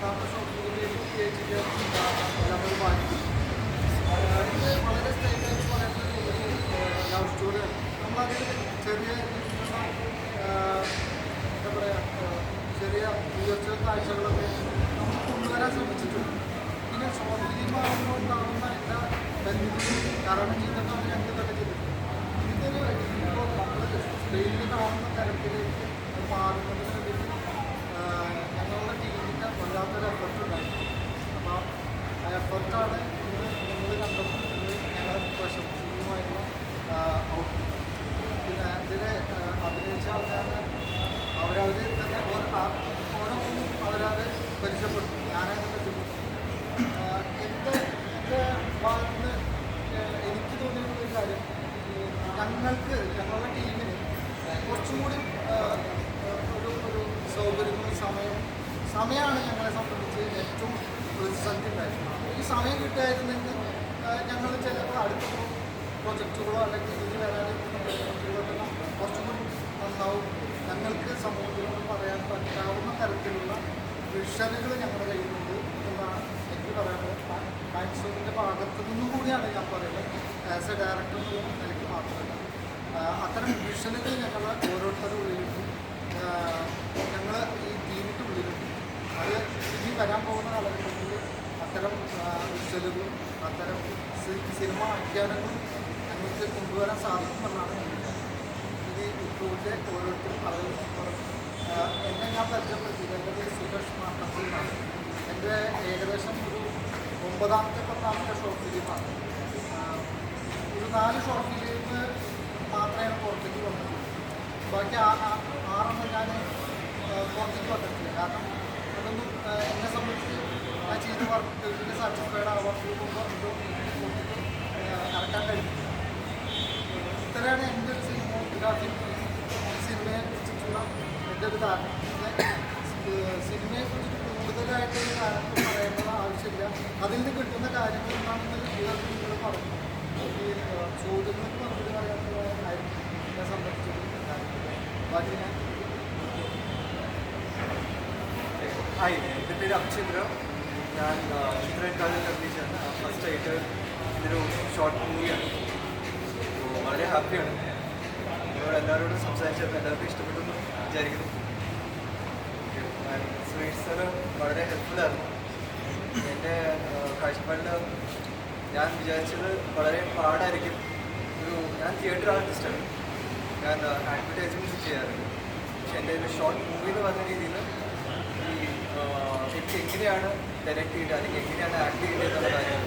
രണ്ടാമത്തെ ഷോപ്പിലേക്ക് ചേച്ചിക്ക് എല്ലാവരും വാങ്ങി വളരെ സ്റ്റൈലായിട്ട് പറയുന്ന ഒരു ലവ് സ്റ്റോറിയാണ് നമ്മളതിൽ ചെറിയ എന്താ പറയുക ചെറിയ ഉയർച്ച കാഴ്ചകളൊക്കെ നമ്മൾ കൊണ്ടുവരാൻ ശ്രമിച്ചിട്ടുണ്ട് പിന്നെ ഷോർട്ട് ഫിലിമാകുമ്പോൾ ഉണ്ടാകുന്ന എല്ലാ ബന്ധുക്കളും തരണം ചെയ്തിട്ടാണ് ഞങ്ങൾ ഇതൊക്കെ ചെയ്തിട്ടുള്ളത് ഇതൊരു ഇപ്പോൾ തരത്തിലേക്ക് മാറുന്നതിന് വേണ്ടിയിട്ട് ഞങ്ങളുടെ ടീമിന്റെ വല്ലാത്തൊരു എഫർട്ട് ഉണ്ടായിരുന്നു അപ്പോൾ ആ ഇന്ന് നിങ്ങൾ കണ്ടപ്പോൾ ഇന്ന് ഞങ്ങളെ പ്രശംസനീയമായിട്ടുള്ള ഔട്ട്പുട്ട് പിന്നെ ഇതിൽ അഭിനയിച്ച ആൾക്കാരെ അവരവർ തന്നെ ഓരോന്നും അവരത് പരിചയപ്പെട്ടു ഞാനത് എന്റെ എന്റെ ഭാഗത്ത് എനിക്ക് തോന്നിയിട്ടുള്ള ഒരു കാര്യം ഞങ്ങൾക്ക് ഞങ്ങളുടെ ടീമിന് കുറച്ചും കൂടി ഒരു ഒരു സൗകര്യങ്ങളും സമയവും സമയമാണ് ഞങ്ങളെ സംബന്ധിച്ച് ഏറ്റവും പ്രതിസന്ധി ഉണ്ടായിരുന്നത് ഈ സമയം കിട്ടിയായിരുന്നെങ്കിൽ ഞങ്ങൾ ചിലപ്പോൾ അടുത്ത പ്രൊജക്റ്റുകളോ അല്ലെങ്കിൽ ഇതിൽ വരാനിരിക്കുന്ന കുറച്ചുകൂടി കുറച്ചും കൂടി നന്നാവും. ഞങ്ങൾക്ക് സമൂഹത്തിനോട് പറയാൻ പറ്റാവുന്ന തരത്തിലുള്ള വിഷനുകൾ ഞങ്ങളുടെ കയ്യിലുണ്ട് എന്നാണ് എനിക്ക് പറയാനുള്ളത്. മാക്സിമിന്റെ ഭാഗത്തു നിന്നും കൂടിയാണ് ഞാൻ പറയുന്നത്. ആസ് എ ഡയറക്ടർ നിലയ്ക്ക് മാത്രമല്ല. അത്തരം വിഷനുകൾ ഞങ്ങളുടെ വരാൻ പോകുന്ന കാലഘട്ടത്തിൽ അത്തരം വിഷലുകളും അത്തരം സിനിമ ആഖ്യാനങ്ങളും ഞങ്ങൾക്ക് കൊണ്ടുവരാൻ സാധിക്കുമെന്നാണ്. ഇത് ഇപ്പോഴത്തെ ഓരോരുത്തരും പറയുന്നത് എന്നെ ഞാൻ പരിചയപ്പെടുത്തിയത് എന്റെ സുരേഷ് മാർട്ടത്തിലാണ് എന്റെ ഏകദേശം ഒരു ഒമ്പതാമത്തെ പത്താമത്തെ ഷോർട്ട് ഫിലിമാണ്. ഒരു നാല് ഷോർട്ട് ഫിലിം മാത്രമേ പുറത്തേക്ക് വന്നിട്ടുള്ളൂ. ബാക്കി ആ- ഞാൻ പുറത്തേക്ക് വന്നിട്ടില്ല. കാരണം അതൊന്നും ആ, എന്നെ സംബന്ധിച്ച് ഞാൻ ചെയ്ത വർക്ക് സാറ്റിസ്ഫൈഡ് ആവാൻ പോകുമ്പോൾ ഇറക്കാൻ കഴിയും. ഇത്രയാണ് എന്റെ ഒരു സിനിമോഗ്രാഫി സിനിമയെ കുറിച്ചിട്ടുള്ള എന്റെ ഒരു ധാരണ. സിനിമയെ കുറിച്ചിട്ട് കൂടുതലായിട്ട് ഒരു കാര്യം പറയേണ്ടത് ആവശ്യമില്ല. അതിൽ നിന്ന് കിട്ടുന്ന കാര്യങ്ങൾ എന്താണെന്ന് ഇവർക്ക് നിങ്ങൾ പറഞ്ഞു. ഈ ചോദ്യങ്ങൾക്ക് മറുപടി പറയാത്തതായിരുന്നു എന്നെ സംബന്ധിച്ചിടത്തോളം ബാക്കി ഹായ് എന്റെ പേര് അഭിചന്ദ്ര ഞാൻ ഇത്രയും കാലം അഭിനയിച്ചാണ് ഫസ്റ്റ് ആയിട്ട് ഇതൊരു ഷോർട്ട് മൂവിയാണ് വളരെ ഹാപ്പിയാണ് നിങ്ങളോട് എല്ലാവരോടും സംസാരിച്ചപ്പോൾ എല്ലാവർക്കും ഇഷ്ടപ്പെട്ടു വിചാരിക്കുന്നു. സുരേഷ് സാറ് വളരെ ഹെൽപ്ഫുള്ളായിരുന്നു എന്റെ കാഴ്ചപ്പാടിൽ ഞാൻ വിചാരിച്ചത് വളരെ പാടായിരിക്കും. ഒരു ഞാൻ തിയേറ്റർ ആർട്ടിസ്റ്റാണ് ഞാൻ അഡ്വർടൈസ്മെന്റ്സ് ചെയ്യാറുണ്ട്. പക്ഷെ എന്റെ ഒരു ഷോർട്ട് മൂവി എന്ന് പറഞ്ഞ രീതിയിൽ ഈ എനിക്ക് എങ്ങനെയാണ് ഡയറക്റ്റ് ചെയ്യുക അല്ലെങ്കിൽ എങ്ങനെയാണ് ആക്ട് ചെയ്യുക എന്നുള്ള കാര്യം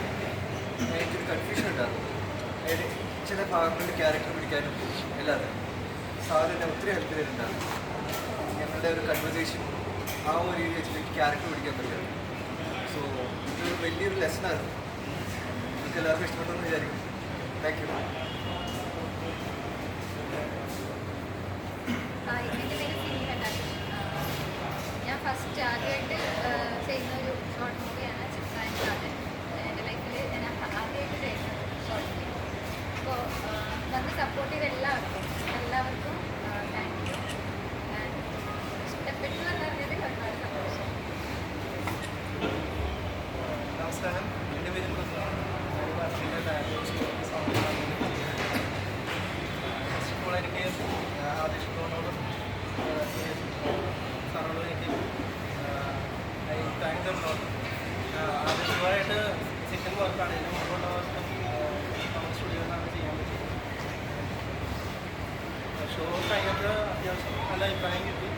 എനിക്കൊരു കൺഫ്യൂഷൻ ഉണ്ടായിരുന്നു അതായത് ചില ഭാഗങ്ങളിൽ ക്യാരക്ടർ പിടിക്കാനും എല്ലാത്തിനും സാറ് എന്നെ ഒത്തിരി ഹെൽപ്പ് ചെയ്തിട്ടുണ്ടായിരുന്നു ഞങ്ങളുടെ ഒരു കൺവെർസേഷൻ ആ ഒരു രീതി വെച്ചിട്ട് എനിക്ക് ക്യാരക്ടർ പിടിക്കാൻ പറ്റും. സോ ഇതൊരു വലിയൊരു ലെസണായിരുന്നു നിങ്ങൾക്ക് എല്ലാവർക്കും ഇഷ്ടപ്പെട്ടെന്ന് വിചാരിക്കും താങ്ക് യു ഞാൻ ഫസ്റ്റ് ആദ്യമായിട്ട് ഷോർട്ട് മൂവിയാണ് ചിത്രാഞ്ചാണ് എന്റെ ലൈഫിൽ ഞാൻ ആദ്യമായിട്ട് ചെയ്യുന്നത് ഷോർട്ട് ഫിലിം അപ്പോൾ വന്ന് സപ്പോർട്ട് ചെയ്ത എല്ലാവർക്കും എല്ലാവർക്കും താങ്ക് യു ഇഷ്ടപ്പെട്ടു എന്നറിഞ്ഞതിൽ ഒരുപാട് സന്തോഷം നമസ്കാരം. എന്റെ പേര് എനിക്ക് ആദ്യം ഷോനോടും സാറോടും എനിക്ക് ആദ്യമായിട്ട് സെക്കൻഡ് വർക്കാണ് ഇതിന് മുമ്പുള്ള വർക്കും നമ്മുടെ സ്റ്റുഡിയോയിലാണ് ചെയ്യാൻ പറ്റിയത്. ഷോ കഴിഞ്ഞപ്പോൾ അത്യാവശ്യം നല്ല അഭിപ്രായം കിട്ടി.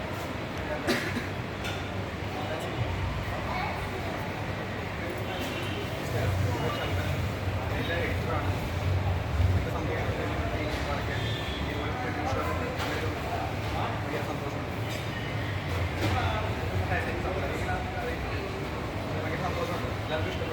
എഡിറ്ററാണ് എന്റെ സന്തോഷം വളരെ സന്തോഷം ഭയങ്കര സന്തോഷമുണ്ട് എല്ലാവർക്കും ഇഷ്ടപ്പെട്ടു